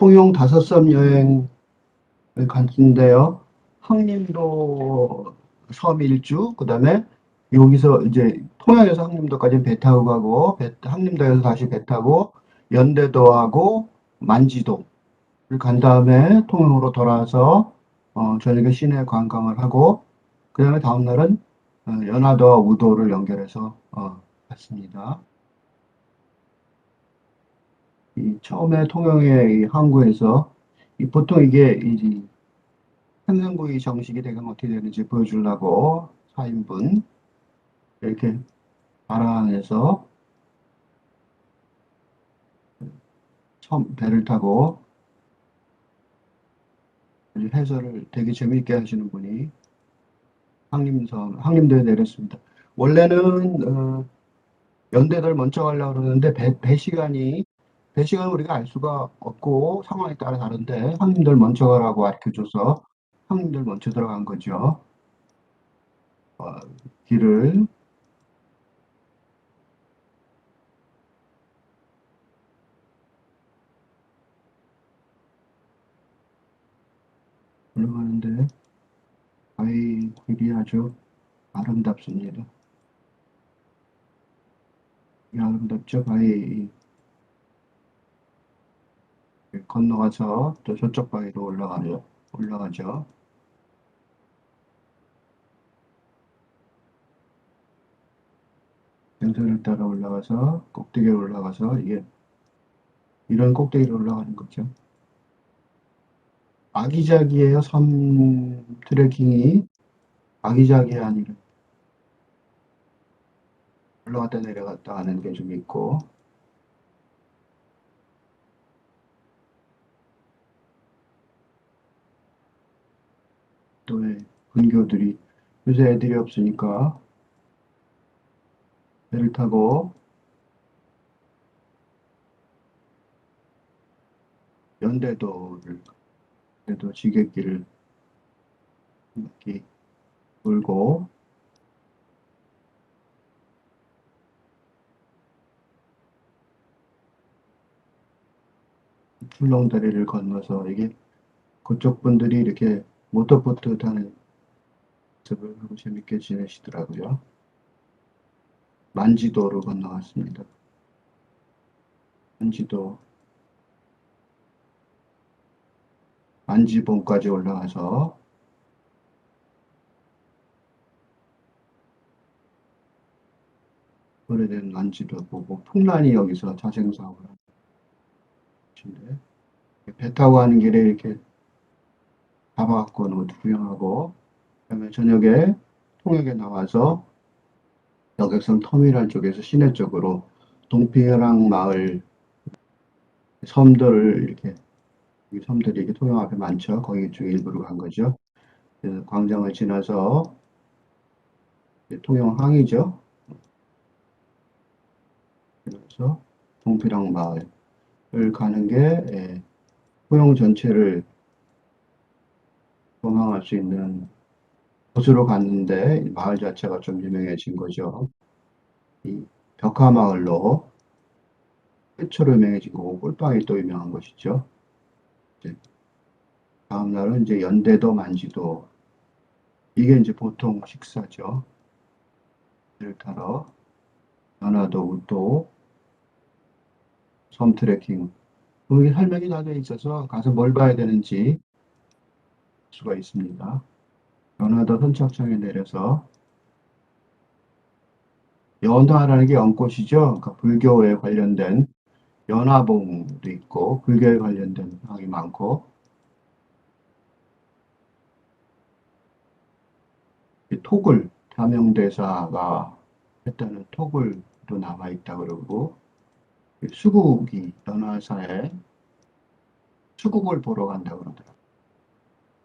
통영 다섯 섬 여행을 갔는데요. 항림도 섬 일주, 그 다음에 여기서 이제 통영에서 항림도까지 배 타고 가고, 배, 항림도에서 다시 배 타고, 연대도하고 만지도를 간 다음에 통영으로 돌아와서 어, 저녁에 시내 관광을 하고, 그 다음에 다음날은 어, 연화도와 우도를 연결해서 어, 갔습니다. 이 처음에 통영의 이 항구에서 이 보통 이게 이 생선구이 정식이 되면 어떻게 되는지 보여주려고 4인분 이렇게 바라안에서 처음 배를 타고 해설을 되게 재미있게 하시는 분이 항림섬, 항림도에 내렸습니다. 원래는 어, 연대를 먼저 가려고 그러는데 배, 배 시간이 배 시간을 우리가 알 수가 없고 상황에 따라 다른데 항림들 먼저 가라고 가르쳐줘서 항림들 먼저 들어간 거죠. 어, 길을 올라가는데 바위 길이 아주 아름답습니다. 이 아름답죠? 바위 건너가서 또 저쪽 바위로 올라가죠. 올라가죠. 등산을 따라 올라가서 꼭대기에 올라가서 이게 이런 꼭대기로 올라가는 거죠. 아기자기해요. 섬 트레킹이 아기자기해 아니라 올라갔다 내려갔다 하는 게 좀 있고 또 예, 근교들이 요새 애들이 없으니까 배를 타고 연대도를 연대도 한 바퀴 돌고 출렁다리를 건너서 이게 그쪽 분들이 이렇게 모터보트 타는 모습을 하고 재밌게 지내시더라고요. 만지도로 건너왔습니다. 만지도 만지봉까지 올라가서 오래된 만지도 보고 풍란이 여기서 자생사업을 하는데 배 타고 가는 길에 이렇게 잡아갖고 노트 구경하고 그다음에 저녁에 통역에 나와서 여객선 터미널 쪽에서 시내 쪽으로 동피해랑 마을 섬들을 이렇게 이 섬들이 이렇게 통영 앞에 많죠. 거기 중 일부로 간 거죠. 광장을 지나서 통영항이죠. 그래서 동피랑 마을을 가는 게 예, 통영 전체를 도망할 수 있는 곳으로 갔는데 이 마을 자체가 좀 유명해진 거죠. 이 벽화마을로 최초로 유명해진 거고 꿀빵이 또 유명한 것이죠. 다음 날은 이제 연대도 만지도 이게 이제 보통 식사죠. 배를 타러 연화도 우도 섬 트레킹 여기 설명이 다 되어 있어서 가서 뭘 봐야 되는지 수가 있습니다. 연화도 선착장에 내려서 연화라는 게 연꽃이죠. 그러니까 불교에 관련된 연화봉도 있고 불교에 관련된 항이 많고 이 톡을 다명대사가 했다는 톡을도 남아 있다 그러고 이 수국이 연화사에 수국을 보러 간다 그러더라고요.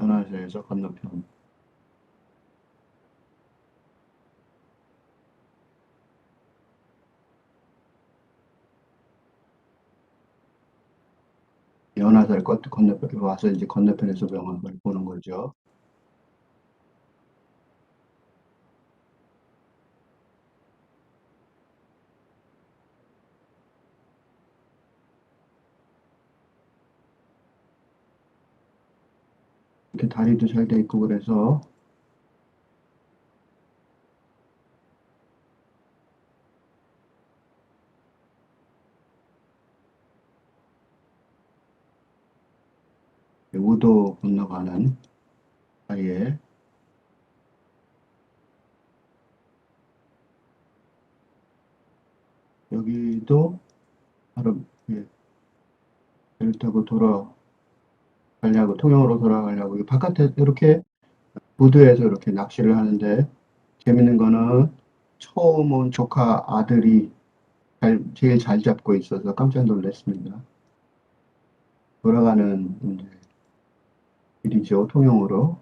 연화사에서 건너편 연화사를 건- 건너편 와서 이제 건너편에서 명함을 보는 거죠. 이렇게 다리도 잘 돼 있고 그래서 우도 건너가는 사이에 여기도 바로 예, 배를 타고 돌아 가려고 통영으로 돌아가려고 이 바깥에 이렇게 무드에서 이렇게 낚시를 하는데 재밌는 거는 처음 온 조카 아들이 잘, 제일 잘 잡고 있어서 깜짝 놀랐습니다. 돌아가는 이제 길이죠 통영으로